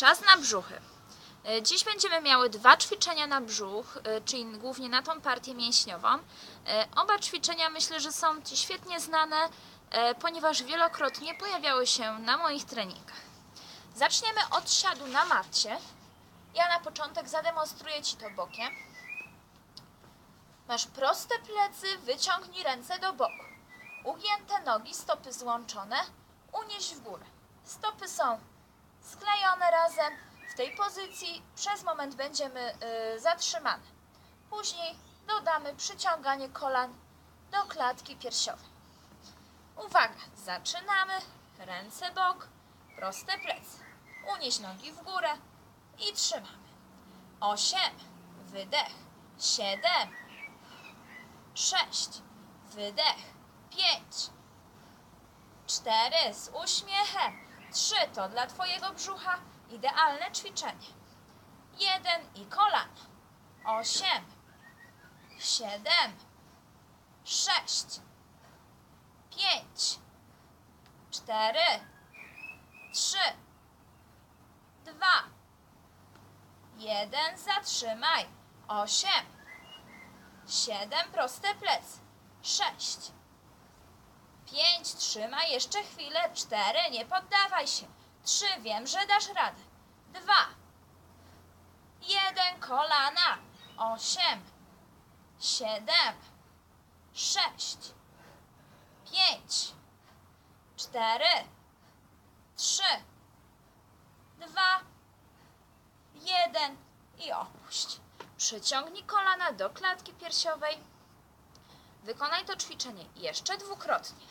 Czas na brzuchy. E, Dziś będziemy miały dwa ćwiczenia na brzuch, e, czyli głównie na tą partię mięśniową. E, Oba ćwiczenia myślę, że są świetnie znane, ponieważ wielokrotnie pojawiały się na moich treningach. Zaczniemy od siadu na macie. Ja na początek zademonstruję Ci to bokiem. Masz proste plecy, wyciągnij ręce do boku. Ugięte nogi, stopy złączone, unieś w górę. Stopy są sklejone razem. W tej pozycji przez moment będziemy y, zatrzymane. Później dodamy przyciąganie kolan do klatki piersiowej. Uwaga, zaczynamy. Ręce bok, proste plecy. Unieś nogi w górę i trzymamy. Osiem, wydech. Siedem, sześć, wydech. Pięć, cztery, z uśmiechem. Trzy to dla Twojego brzucha idealne ćwiczenie. Jeden i kolana. Osiem, siedem, sześć, pięć, cztery, trzy, dwa, jeden. Zatrzymaj. Osiem, siedem, proste plecy. Sześć, pięć, trzymaj jeszcze chwilę. Cztery, nie poddawaj się. Trzy, wiem, że dasz radę. Dwa, jeden, kolana. Osiem, siedem, sześć, pięć, cztery, trzy, dwa, jeden i opuść. Przyciągnij kolana do klatki piersiowej. Wykonaj to ćwiczenie jeszcze dwukrotnie.